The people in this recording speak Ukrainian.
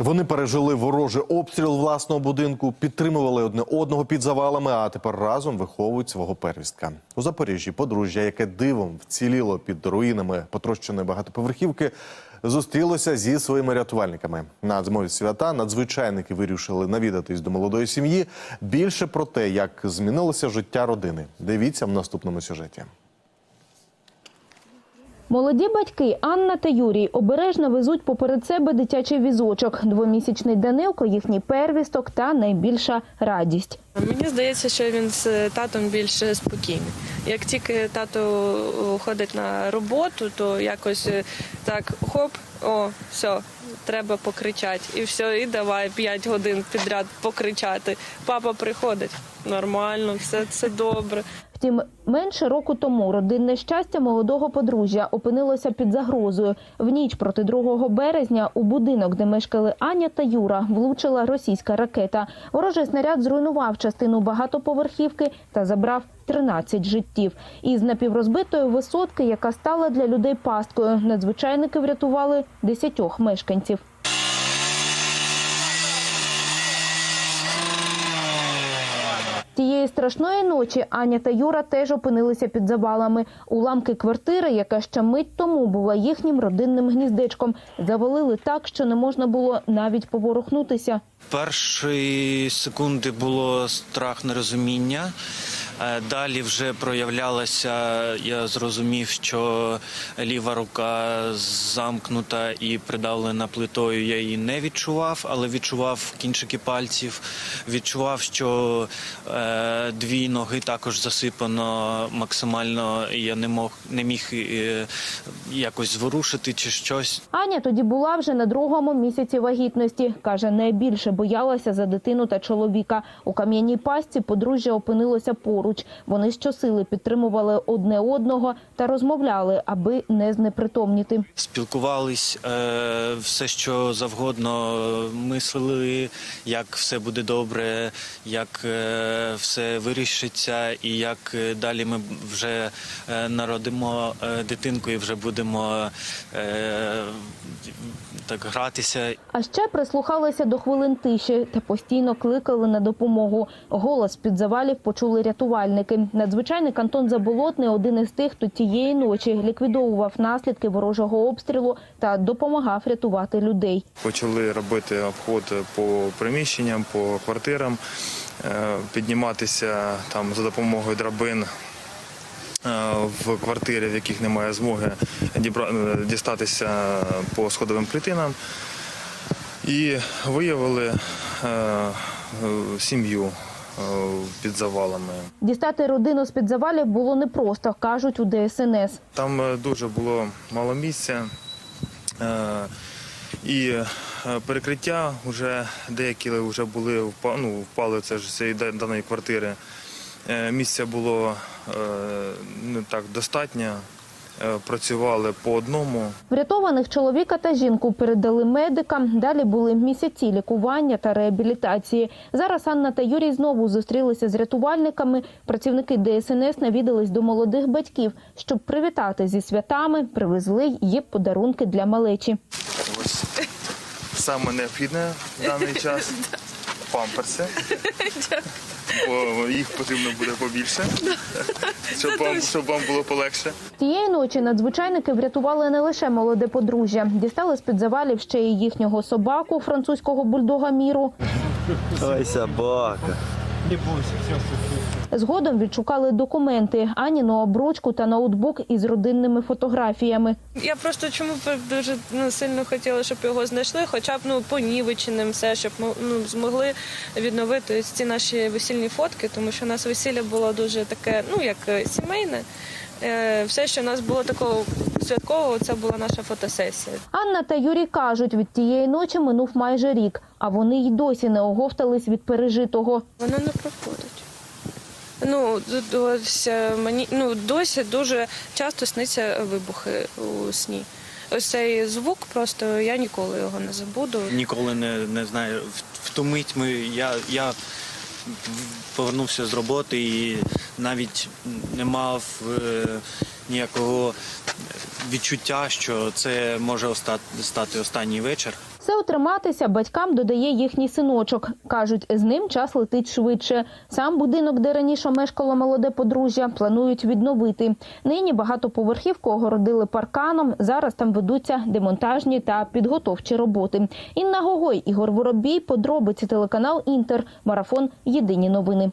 Вони пережили ворожий обстріл власного будинку, підтримували одне одного під завалами, а тепер разом виховують свого первістка. У Запоріжжі подружжя, яке дивом вціліло під руїнами потрощеної багатоповерхівки, зустрілося зі своїми рятувальниками. На змові свята надзвичайники вирішили навідатись до молодої сім'ї. Більше про те, як змінилося життя родини. Дивіться в наступному сюжеті. Молоді батьки Анна та Юрій обережно везуть поперед себе дитячий візочок. Двомісячний Данилко, їхній первісток та найбільша радість. Мені здається, що він з татом більш спокійний. Як тільки тато ходить на роботу, то якось е, так хоп, о, все, треба покричати. І все, і давай 5 годин підряд покричати. Папа приходить. Нормально, все це добре. Втім, менше року тому родинне щастя молодого подружжя опинилося під загрозою. В ніч проти 2 березня у будинок, де мешкали Аня та Юра, влучила російська ракета. Ворожий снаряд зруйнував частину багатоповерхівки та забрав 13 життів. Із напіврозбитої висотки, яка стала для людей пасткою, надзвичайники врятували 10 мешканців. Тієї страшної ночі Аня та Юра теж опинилися під завалами. Уламки квартири, яка ще мить тому була їхнім родинним гніздечком, завалили так, що не можна було навіть поворухнутися. Перші секунди було страх нерозуміння. Е, Далі вже проявлялося, я зрозумів, що ліва рука замкнута і придавлена плитою. Я її не відчував, але відчував кінчики пальців. Відчував, що е, дві ноги також засипано максимально. Я не мог не міг е, якось зворушити чи щось. Аня тоді була вже на другому місяці вагітності. Каже, найбільше боялася за дитину та чоловіка. У кам'яній пастці подружжя опинилося поруч. Вони щосили підтримували одне одного та розмовляли, аби не знепритомніти. Спілкувались е, все, що завгодно мислили, як все буде добре, як е, все вирішиться, і як е, далі ми вже е, народимо е, дитинку і вже будемо е, так гратися. А ще прислухалися до хвилин тиші та постійно кликали на допомогу. Голос під завалів почули рятувальники. Надзвичайник Антон Заболотний один із тих, хто тієї ночі ліквідовував наслідки ворожого обстрілу та допомагав рятувати людей. Почали робити обход по приміщенням, по квартирам, е, підніматися там за допомогою драбин. е, В квартири, в яких немає змоги е, дістатися по сходовим клітинам, і виявили сім'ю під завалами. Дістати родину з під завалів було непросто, кажуть у ДСНС. Там е, дуже було мало місця. Е, І е, перекриття вже деякі вже були ну, впали це ж цієї даної квартири. Е, Місця було е, не так достатньо. Е, Працювали по одному. Врятованих чоловіка та жінку передали медикам. Далі були місяці лікування та реабілітації. Зараз Анна та Юрій знову зустрілися з рятувальниками. Працівники ДСНС навідались до молодих батьків, щоб привітати зі святами. Привезли й подарунки для малечі. Ось саме необхідне в даний час памперси. Бо їх потрібно буде побільше, щоб вам, щоб вам було полегше. Тієї ночі надзвичайники врятували не лише молоде подружжя, дістали з під завалів ще й їхнього собаку, французького бульдога міру. Ой, собака. Згодом відшукали документи, Аніну обручку та ноутбук із родинними фотографіями. Я просто чому дуже ну, сильно хотіла, щоб його знайшли, хоча б ну понівеченим все, щоб ми ну, змогли відновити ці наші весільні фотки, тому що у нас весілля було дуже таке, ну як е, сімейне. Е, Все, що у нас було такого святкового, це була наша фотосесія. Анна та Юрій кажуть, від тієї ночі минув майже рік, а вони й досі не оговтались від пережитого. Воно не проходить. Ну, ось е, мені ну досі дуже часто сниться вибухи у сні. Ось цей звук, просто я ніколи його не забуду. Ніколи не, не знаю. В, ту мить ми, я, я повернувся з роботи і навіть не мав е, ніякого відчуття, що це може оста- стати останній вечір. Аби утриматися, батькам додає їхній синочок. Кажуть, з ним час летить швидше. Сам будинок, де раніше мешкало молоде подружжя, планують відновити. Нині багатоповерхівку огородили парканом. Зараз там ведуться демонтажні та підготовчі роботи. Інна Гогой, Ігор Воробій, подробиці телеканал Інтер. Марафон. Єдині новини.